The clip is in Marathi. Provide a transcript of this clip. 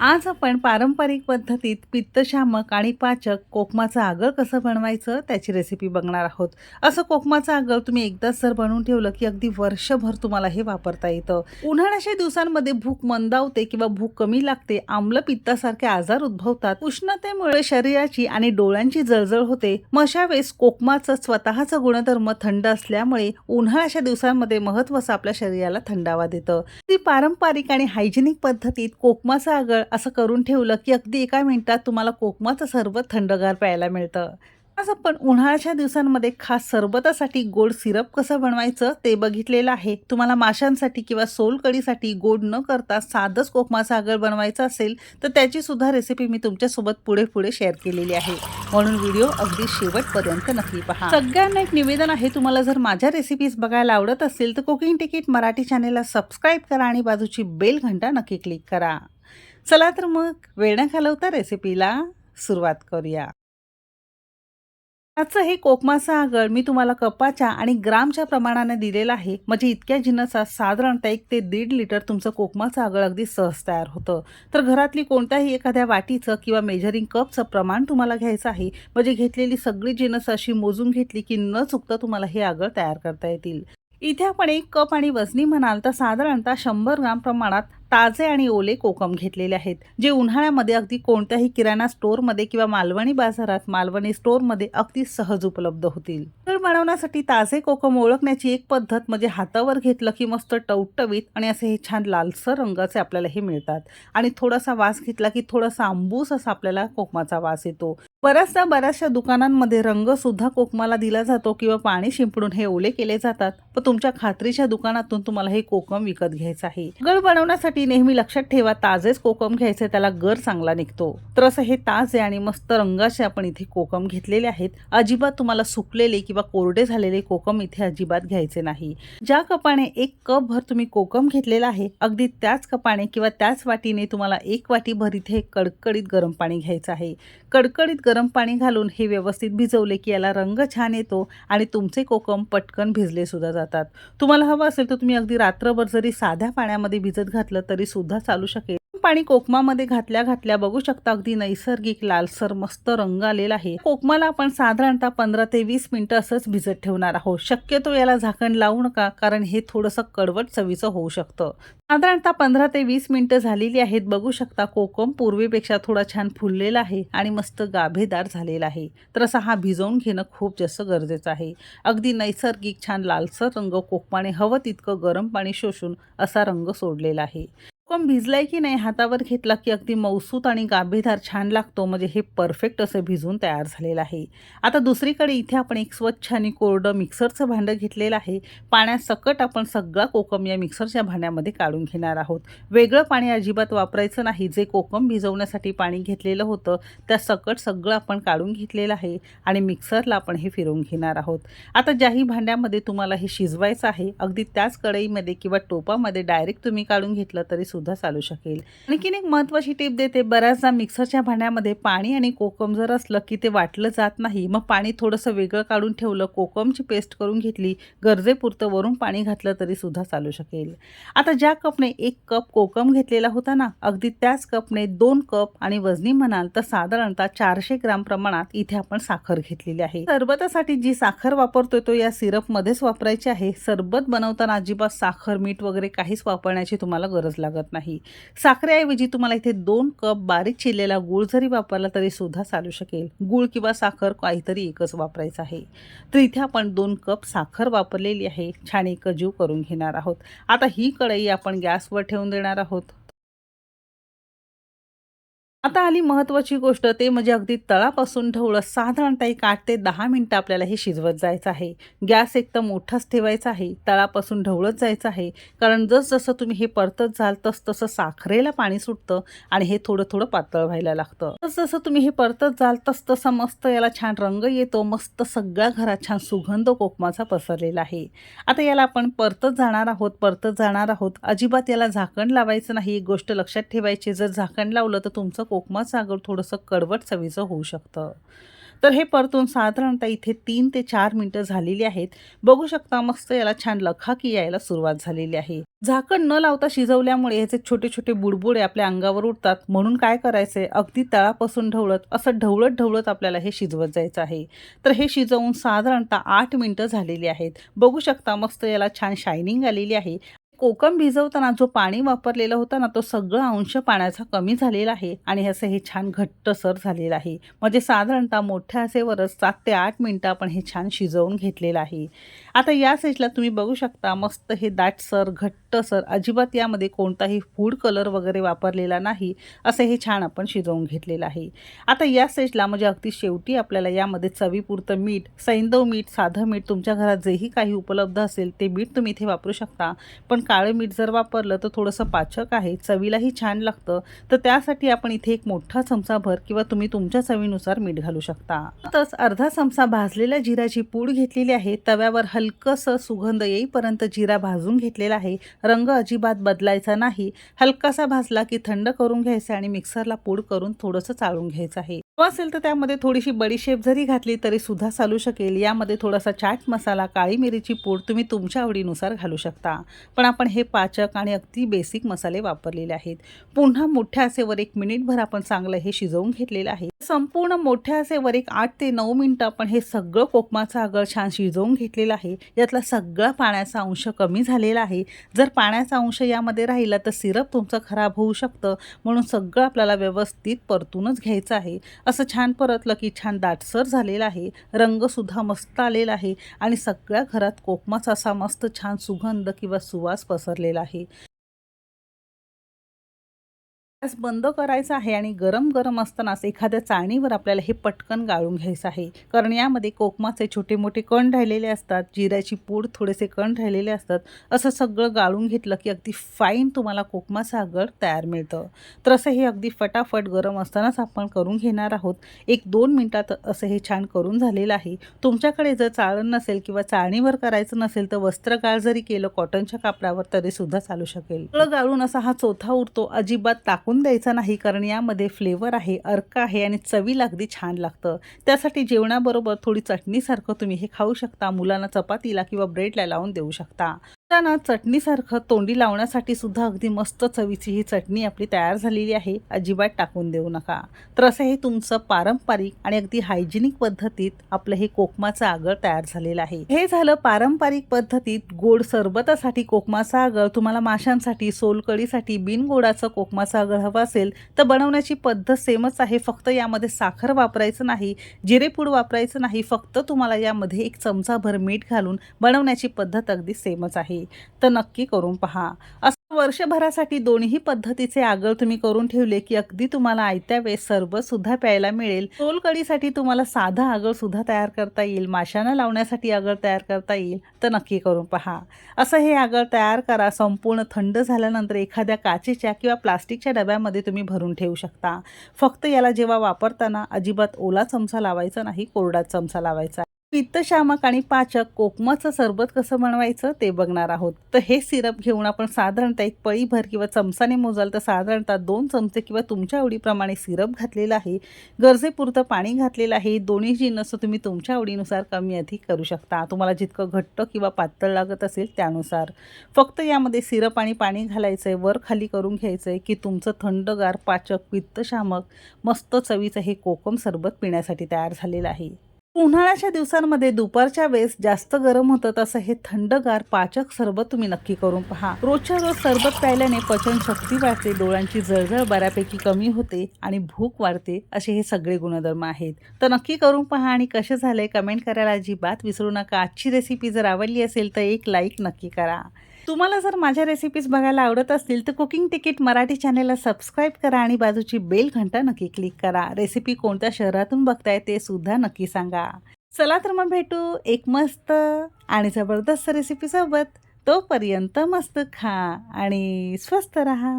आज आपण पारंपरिक पद्धतीत पित्तशामक आणि पाचक कोकमाचं आगळ कसं बनवायचं त्याची रेसिपी बघणार आहोत. असं कोकमाचं आगळ तुम्ही एकदाच जर बनवून ठेवलं की अगदी वर्षभर तुम्हाला हे वापरता येतं. उन्हाळ्याच्या दिवसांमध्ये भूक मंदावते किंवा भूक कमी लागते आम्ल पित्तासारखे आजार उद्भवतात. उष्णतेमुळे शरीराची आणि डोळ्यांची जळजळ होते. मग अशा वेळेस कोकमाचं स्वतःचं गुणधर्म थंड असल्यामुळे उन्हाळ्याच्या दिवसांमध्ये महत्वाचं आपल्या शरीराला थंडावा देतं. ती पारंपरिक आणि हायजेनिक पद्धतीत कोकमाचं आगळ असं करून ठेवलं की अगदी एका मिनिटात तुम्हाला कोकमाचं सरबत थंडगार प्यायला मिळतं. आज आपण उन्हाळ्याच्या दिवसांमध्ये खास सरबतासाठी गोड सिरप कसं बनवायचं ते बघितलेलं आहे. तुम्हाला माशांसाठी किंवा सोलकडीसाठी गोड न करता साधंच कोकमा आगळ बनवायचं असेल तर त्याची सुद्धा रेसिपी मी तुमच्यासोबत पुढे पुढे शेअर केलेली आहे. म्हणून व्हिडिओ अगदी शेवटपर्यंत नक्की पहा. सगळ्यांना एक निवेदन आहे तुम्हाला जर माझ्या रेसिपीज बघायला आवडत असतील तर कुकिंग तिकीट मराठी चॅनेलला सबस्क्राईब करा आणि बाजूची बेल घंटा नक्की क्लिक करा. चला तर मग वेळ न घालवता रेसिपीला सुरुवात करूया. आजचं हे कोकमाचं आगळ मी तुम्हाला कपाच्या आणि ग्रामच्या प्रमाणाने दिलेलं आहे. म्हणजे इतक्या जिन्नसात साधारणतः एक ते दीड लिटर तुमचं कोकमाचं आगळ अगदी सहज तयार होतं. तर घरातली कोणत्याही एखाद्या वाटीचं किंवा मेजरिंग कपचं प्रमाण तुम्हाला घ्यायचं आहे. म्हणजे घेतलेली सगळी जिन्नस अशी मोजून घेतली की न चुकता तुम्हाला हे आगळ तयार करता येतील. इथे आपण एक कप आणि वजनी म्हणाल तर साधारणतः शंभर ग्राम प्रमाणात ताजे आणि ओले कोकम घेतलेले आहेत जे उन्हाळ्यामध्ये अगदी कोणत्याही किराणा स्टोअरमध्ये किंवा मालवणी बाजारात मालवणी स्टोअरमध्ये अगदी सहज उपलब्ध होतील. तर बनवण्यासाठी ताजे कोकम ओळखण्याची एक पद्धत म्हणजे हातावर घेतलं की मस्त टवटवीत आणि असे हे छान लालसर रंगाचे आपल्याला हे मिळतात. आणि थोडासा वास घेतला की थोडासा आंबूस असा आपल्याला कोकमाचा वास येतो. बऱ्याचदा बऱ्याचशा दुकानांमध्ये रंग सुद्धा कोकमाला दिला जातो किंवा पाणी शिंपडून हे ओले केले जातात. पण तुमच्या खात्रीच्या दुकानातून तुम्हाला हे कोकम विकत घ्यायचं आहे. गळ बनवण्यासाठी नेहमी लक्षात ठेवा ताजेच कोकम घ्यायचे त्याला गर चांगला निघतो. तर असं हे ताजे आणि मस्त रंगाचे आपण इथे कोकम घेतलेले आहेत. अजिबात तुम्हाला सुकलेले किंवा कोरडे झालेले कोकम इथे अजिबात घ्यायचे नाही. ज्या कपाने एक कप भर तुम्ही कोकम घेतलेला आहे अगदी त्याच कपाने किंवा त्याच वाटीने तुम्हाला एक वाटी भर इथे कडकडीत गरम पाणी घ्यायचं आहे. कडकडीत गरम पाणी घालून हे व्यवस्थित भिजवले की याला रंग छान येतो आणि तुमचे कोकम पटकन भिजले सुद्धा जातात. तुम्हाला हवं असेल तर तुम्ही अगदी रात्रभर जरी साध्या पाण्यामध्ये भिजत घातलं तरी सुद्धा चालू शकेल. पाणी कोकमामध्ये घातल्या घातल्या बघू शकता. अगदी नैसर्गिक लालसर मस्त रंग आलेला आहे. कोकमाला आपण साधारणतः पंधरा ते वीस मिनिटं असंच भिजत ठेवणार आहोत. शक्यतो याला झाकण लावू नका कारण हे थोडंसं कडवट चवीचं होऊ शकतं. साधारणतः पंधरा ते वीस मिनिटं झालेली आहेत. बघू शकता कोकम पूर्वीपेक्षा थोडा छान फुललेला आहे आणि मस्त गाभेदार झालेला आहे. तर असा हा भिजवून घेणं खूप जास्त गरजेचं आहे. अगदी नैसर्गिक छान लालसर रंग कोकमाने हवं तितकं गरम पाणी शोषून असा रंग सोडलेला आहे. कोकम भिजलाय की नाही हातावर घेतला की अगदी मौसूत आणि गाभेदार छान लागतो. म्हणजे हे परफेक्ट असं भिजून तयार झालेलं आहे. आता दुसरीकडे इथे आपण एक स्वच्छ आणि कोरडं मिक्सरचं भांडं घेतलेलं आहे. पाण्यात सकट आपण सगळा कोकम या मिक्सरच्या भांड्यामध्ये काढून घेणार आहोत. वेगळं पाणी अजिबात वापरायचं नाही. जे कोकम भिजवण्यासाठी पाणी घेतलेलं होतं त्या सकट सगळं आपण काढून घेतलेलं आहे आणि मिक्सरला आपण हे फिरवून घेणार आहोत. आता ज्याही भांड्यामध्ये तुम्हाला हे शिजवायचं आहे अगदी त्याच कढईमध्ये किंवा टोपामध्ये डायरेक्ट तुम्ही काढून घेतलं तरी सुद्धा चालू शकेल. आणखीन एक महत्त्वाची टिप देते बऱ्याचदा मिक्सरच्या भांड्यामध्ये पाणी आणि कोकम जर असलं की ते वाटलं जात नाही मग पाणी थोडंसं वेगळं काढून ठेवलं कोकमची पेस्ट करून घेतली गरजेपुरतं वरून पाणी घातलं तरी सुद्धा चालू शकेल. आता ज्या कपने एक कप कोकम घेतलेला होता ना अगदी त्याच कपने दोन कप आणि वजनी म्हणाल तर साधारणतः चारशे ग्राम प्रमाणात इथे आपण साखर घेतलेली आहे. सरबतासाठी जी साखर वापरतोय तो या सिरपमध्येच वापरायची आहे. सरबत बनवताना अजिबात साखर मीठ वगैरे काहीच वापरण्याची तुम्हाला गरज लागत नाही. साखरेऐवजी तुम्हाला इथे दोन कप बारीक चिरलेला गूळ जरी वापरला तरी सुद्धा चालू शकेल. गूळ किंवा साखर काहीतरी एकच वापरायचं आहे. तर इथे आपण दोन कप साखर वापरलेली आहे. छान एकजीव करून घेणार आहोत. आता ही कढई आपण गॅसवर ठेवून देणार आहोत. आता आली महत्त्वाची गोष्ट ते म्हणजे अगदी तळापासून ढवळं साधारणतः एक आठ ते दहा मिनटं आपल्याला हे शिजवत जायचं आहे. गॅस एक तर मोठाच ठेवायचा आहे तळापासून ढवळत जायचं आहे. कारण जसजसं तुम्ही हे परतत जाल तस तसं साखरेला पाणी सुटतं आणि हे थोडं थोडं पातळ व्हायला लागतं. जसजसं तुम्ही हे परतत जाल तस तसा मस्त याला छान रंग येतो मस्त सगळ्या घरात छान सुगंध कोकमाचा पसरलेला आहे. आता याला आपण परतत जाणार आहोत परतत जाणार आहोत. अजिबात याला झाकण लावायचं नाही. एक गोष्ट लक्षात ठेवायची जर झाकण लावलं तर तुमचं कोकमाचं सागर थोडंसं कडवट चवीचं होऊ शकतं. तर हे परतून साधारणतः इथे तीन ते चार मिनटं झालेली आहेत. बघू शकता मस्त याला छान लखाकी यायला सुरुवात झालेली आहे. झाकण न लावता शिजवल्यामुळे ह्याचे छोटे छोटे बुडबुडे आपल्या अंगावर उठतात म्हणून काय करायचंय? अगदी तळापासून ढवळत असं ढवळत ढवळत आपल्याला हे शिजवत जायचं आहे. तर हे शिजवून साधारणतः आठ मिनटं झालेली आहेत. बघू शकता मस्त याला छान शायनिंग आलेली आहे. कोकम भिजवताना जो पाणी वापरलेला होता ना तो सगळा अंश पाण्याचा कमी झालेला आहे आणि असं हे छान घट्टसर झालेलं आहे. म्हणजे साधारणतः मोठ्या असेवरच सात ते आठ मिनटं आपण हे छान शिजवून घेतलेलं आहे. आता या साईजला तुम्ही बघू शकता मस्त हे दाटसर घट्टसर अजिबात यामध्ये कोणताही फूड कलर वगैरे वापरलेला नाही असं हे छान आपण शिजवून घेतलेलं आहे. आता या साईजला म्हणजे अगदी शेवटी आपल्याला यामध्ये चवीपुरतं मीठ सैंदव मीठ साधं मीठ तुमच्या घरात जेही काही उपलब्ध असेल ते मीठ तुम्ही इथे वापरू शकता. पण काळं मीठ जर वापरलं तर थोडंसं पाचक आहे चवीलाही छान लागतं. तर त्यासाठी आपण इथे एक मोठा चमचाभर किंवा तुम्ही तुमच्या चवीनुसार मीठ घालू शकता. तसंच अर्धा चमचा भाजलेल्या जिऱ्याची पूड घेतलेली आहे. तव्यावर हलकंसं सुगंध येईपर्यंत जिरा भाजून घेतलेला आहे. रंग अजिबात बदलायचा नाही. हलकासा भाजला की थंड करून घ्यायचा आणि मिक्सरला पूड करून थोडंसं चाळून घ्यायचं आहे. असेल तर त्यामध्ये थोडीशी बडीशेप जरी घातली तरी सुद्धा चालू शकेल. यामध्ये थोडासा चाट मसाला काळी मिरीची पूड तुम्ही तुमच्या आवडीनुसार घालू शकता. पण आपण हे पाचक आणि अगदी बेसिक मसाले वापरलेले आहेत. पुन्हा मोठ्या आसेवर एक मिनिटभर आपण चांगलं हे शिजवून घेतलेलं आहे. संपूर्ण मोठ्या आसेवर एक आठ ते नऊ मिनटं आपण हे सगळं कोकमाचं आगळ छान शिजवून घेतलेलं आहे. यातला सगळा पाण्याचा अंश कमी झालेला आहे. जर पाण्याचा अंश यामध्ये राहिला तर सिरप तुमचं खराब होऊ शकतं. म्हणून सगळं आपल्याला व्यवस्थित परतूनच घ्यायचं आहे. असं छान परतलं की छान दाटसर झालेलं आहे. रंगसुद्धा मस्त आलेला आहे आणि सगळ्या घरात कोकमाचा असा मस्त छान सुगंध किंवा सुवास पसरलेला आहे. गॅस बंद करायचा आहे आणि गरम गरम असतानाच एखाद्या चाळणीवर आपल्याला हे पटकन गाळून घ्यायचं आहे. कारण यामध्ये कोकमाचे छोटे मोठे कण राहिलेले असतात जिऱ्याची पूड थोडेसे कण राहिलेले असतात. असं सगळं गाळून घेतलं की अगदी फाईन तुम्हाला कोकमाचं आगळ तयार मिळतं. तर असं हे अगदी फटाफट गरम असतानाच आपण करून घेणार आहोत. एक दोन मिनटात असं हे छान करून झालेलं आहे. तुमच्याकडे जर चाळण नसेल किंवा चाळणीवर करायचं नसेल तर वस्त्रगाळ जरी केलं कॉटनच्या कापडावर तरीसुद्धा चालू शकेल. सगळं गाळून असा हा चौथा उरतो अजिबात ताक टाकून द्यायचा नाही कारण यामध्ये फ्लेवर आहे अर्क आहे आणि चवीला अगदी छान लागतं. त्यासाठी जेवणाबरोबर थोडी चटणीसारखं तुम्ही हे खाऊ शकता. मुलांना चपातीला किंवा ब्रेडला लावून देऊ शकता. ना चटणीसारखं तोंडी लावण्यासाठी सुद्धा अगदी मस्त चवीची ही चटणी आपली तयार झालेली आहे. अजिबात टाकून देऊ नका. तर असं हे तुमचं पारंपरिक आणि अगदी हायजिनिक पद्धतीत आपलं हे कोकमाचं आगळ तयार झालेलं आहे. हे झालं पारंपरिक पद्धतीत गोड सरबतासाठी कोकमाचं आगळ. तुम्हाला माशांसाठी सोलकढीसाठी बिनगोडाचं कोकमाचं आगळ हवं असेल तर बनवण्याची पद्धत सेमच आहे. फक्त यामध्ये साखर वापरायचं नाही जिरेपूड वापरायचं नाही. फक्त तुम्हाला यामध्ये एक चमचाभर मीठ घालून बनवण्याची पद्धत अगदी सेमच आहे. तर नक्की करून पहा. असं वर्षभरासाठी दोन्ही पद्धतीचे आगळ तुम्ही करून ठेवले की अगदी तुम्हाला आयत्या वेळेस सरबत सुद्धा प्यायला मिळेल. सोलकडीसाठी तुम्हाला साधा आगळ सुद्धा तयार करता येईल माशांना लावण्यासाठी आगळ तयार करता येईल तर नक्की करून पहा. असं हे आगळ तयार करा संपूर्ण थंड झाल्यानंतर एखाद्या काचेच्या किंवा प्लास्टिकच्या डब्यामध्ये तुम्ही भरून ठेवू शकता. फक्त याला जेव्हा वापरताना अजिबात ओला चमचा लावायचा नाही कोरडा चमचा लावायचा पित्तशामक आणि पाचक कोकमाचं सरबत कसं बनवायचं ते बघणार आहोत. तर हे सिरप घेऊन आपण साधारणतः एक पळीभर किंवा चमचाने मोजाल तर साधारणतः दोन चमचे किंवा तुमच्या आवडीप्रमाणे सिरप घातलेला आहे. गरजेपुरतं पाणी घातलेलं आहे. दोन्ही जिन्नस तुम्ही तुमच्या आवडीनुसार कमी अधिक करू शकता. तुम्हाला जितकं घट्ट किंवा पातळ लागत असेल त्यानुसार. फक्त यामध्ये सिरप आणि पाणी घालायचं आहे वर खाली करून घ्यायचं आहे की तुमचं थंडगार पाचक पित्तशामक मस्त चवीचं हे कोकम सरबत पिण्यासाठी तयार झालेलं आहे. उन्हाळ्याच्या दिवसांमध्ये दुपारच्या वेळेस जास्त गरम होतं तसं हे थंडगार पाचक सरबत तुम्ही नक्की करून पहा. रोजच्या रोज सरबत प्यायल्याने पचन शक्ती वाढते डोळ्यांची जळजळ बऱ्यापैकी कमी होते आणि भूक वाढते असे हे सगळे गुणधर्म आहेत. तर नक्की करून पहा आणि कसे झाले कमेंट करायला अजिबात विसरू नका. आजची रेसिपी जर आवडली असेल तर एक लाईक नक्की करा. तुम्हाला जर माझ्या रेसिपीज बघायला आवडत असतील तर कुकिंग तिकीट मराठी चॅनेलला सबस्क्राईब करा आणि बाजूची बेल घंटा नक्की क्लिक करा. रेसिपी कोणत्या शहरातून बघताय ते सुद्धा नक्की सांगा. चला तर मग भेटू एक मस्त आणि जबरदस्त रेसिपीसोबत तोपर्यंत मस्त खा आणि स्वस्त रहा.